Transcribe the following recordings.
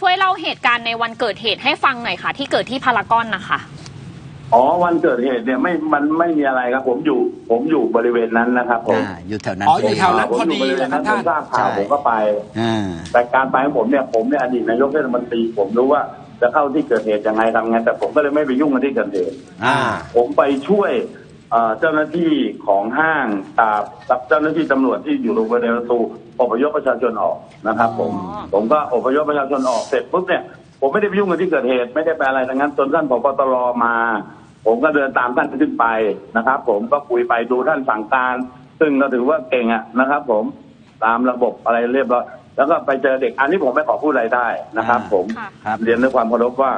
ช่วยเล่าเหตุการณ์ในวันเกิดเหตุให้ฟังหน่อยค่ะ ที่เกิดที่พารากอนนะคะ อ๋อวันเกิดเหตุเนี่ยไม่มันไม่มีอะไรครับ ผมอยู่ ผมอยู่บริเวณนั้นนะครับผมอ่าอยู่แถวนั้นอ๋ออยู่แถว นั้นผมพอดียู่บริเวณนั้นเหรผอมครับทราบข่าวใช่ ผมก็ไป อ่า แต่การไปของผมเนี่ยผมเนี่ยอดีตนายกเทศมนตรีผมรู้ว่าจะเข้าที่เกิดเหตุยังไงทำไงแต่ผมก็เลยไม่ไปยุ่งกับที่เกิดเหตุ อ่า ผมไปช่วย เอ่อเจ้าหน้าที่ของห้างกับกับเจ้าหน้าที่ตำรวจที่อยู่โรงพยาบาลประตูอพยพประชาชนออกนะครับ ผมอ๋อผมก็อพยพประชาชนออกเสร็จปุ๊บเนี่ยผมไม่ได้ไปยุ่งกับที่เกิดเหตุไม่ได้ไปอะไรทั้งนั้นจนท่านผบตรมา ผมก็เดินตามท่านขึ้นไปนะครับ ผมก็คุยไปดูท่านสั่งการ ซึ่งก็ถือว่าเก่งอะนะครับ ผมตามระบบอะไรเรียบร้อยแล้วก็ไปเจอเด็กอันนี้ผมไม่ขอพูดอะไรได้นะครับ ผมค่ะครับเรียนด้วยความเคารพว่า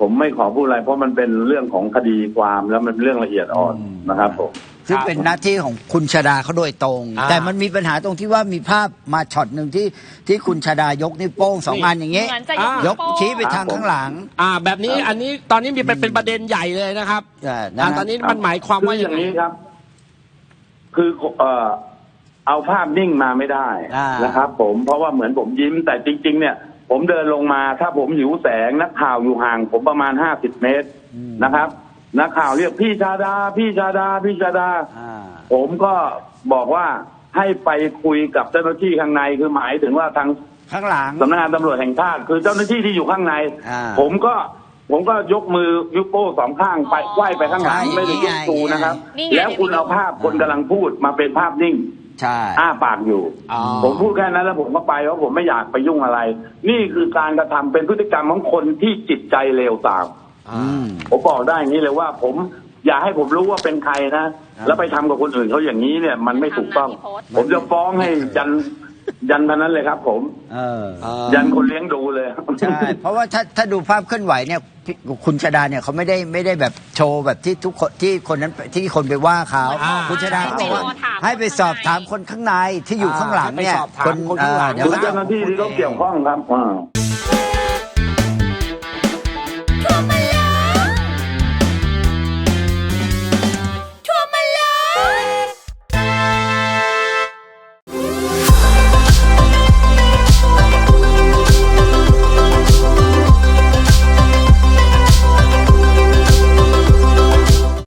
ผมไม่ขอพูดอะไรเพราะมันเป็นเรื่องของคดีความแล้วมันเป็นเรื่องละเอียดอ่อนนะครับผม ซึ่งเป็นหน้าที่ของคุณชาดาเขาโดยตรง อ่า แต่มันมีปัญหาตรงที่ว่ามีภาพมาช็อตหนึ่งที่ที่คุณชาดายกนิ้วโป้งสองอันอย่างเงี้ยเหมือนจะยกยนิ้วกโป้ง ชี้ไปทางครับผมข้างหลัง อ่า แบบนี้อันนี้ตอนนี้มีเป็นเป็นประเด็นใหญ่เลยนะครับอ่าอ่านะตอนนี้มันหมายความว่าคืออยัย่างงไง นี้ครับ คือเอ่อเอาภาพนิ่งมาไม่ได้อ่านะครับ ผมเพราะว่าเหมือนผมยิ้มแต่จริง ๆ เนี่ย ผมเดินลงมาถ้าผมหิวแสง นักข่าวอยู่ห่าง ผมประมาณห้าสิบเมตรนะครับ นักข่าวเรียกพี่ชาดา พี่ชาดา พี่ชาดาอ่าผมก็บอกว่าให้ไปคุยกับเจ้าหน้าที่ข้างในคือหมายถึงว่าทางข้างหลังสำนักงานตำรวจแห่งชาติคือเจ้าหน้าที่ที่อยู่ข้างในอ่าผมก็ผมก็ยกมือยุโป้สองข้างไปอ๋อไหว้ไปข้างหลังใช่ไม่ได้ยกตูนะครับนี่ไงแล้วคุณเอาภาพคนกำลังพูดมาเป็นภาพนิ่ง ใช่อ้าปากอยู่อ๋อผมพูดแค่นั้นแล้วผมก็ไปเพราะผมไม่อยากไปยุ่งอะไร นี่คือการกระทำเป็นพฤติกรรมของคนที่จิตใจเลวทรามอืมผมบอกได้อย่างนี้เลยว่าผมอย่าให้ผมรู้ว่าเป็นใครนะครับแล้วไปทำกับคนอื่นเขาอย่างนี้เนี่ย มันไม่ถูกต้อง ผมจะฟ้องให้ยัน ยันเท่านั้นเลยครับผมเอออ่ายันคนเลี้ยงดูเลยใช่เพราะว่าถ้าถ้าดูภาพเคลื่อนไหวเนี่ยพี่คุณชาดาเนี่ยเขาไม่ได้ไม่ได้แบบโชว์แบบที่ทุกคนที่คนนั้นที่คนไปว่าเขาอ่า คุณชาดาเขาบอกว่าให้ให้ไปไปสสออบบถาถามมคนข้างในที่อยู่ข้างหลังเนี่ยให้ไปสอบถามคนข้างหลังเออคือเจ้าหน้าที่ที่เขาเกี่ยวข้องครับอ่า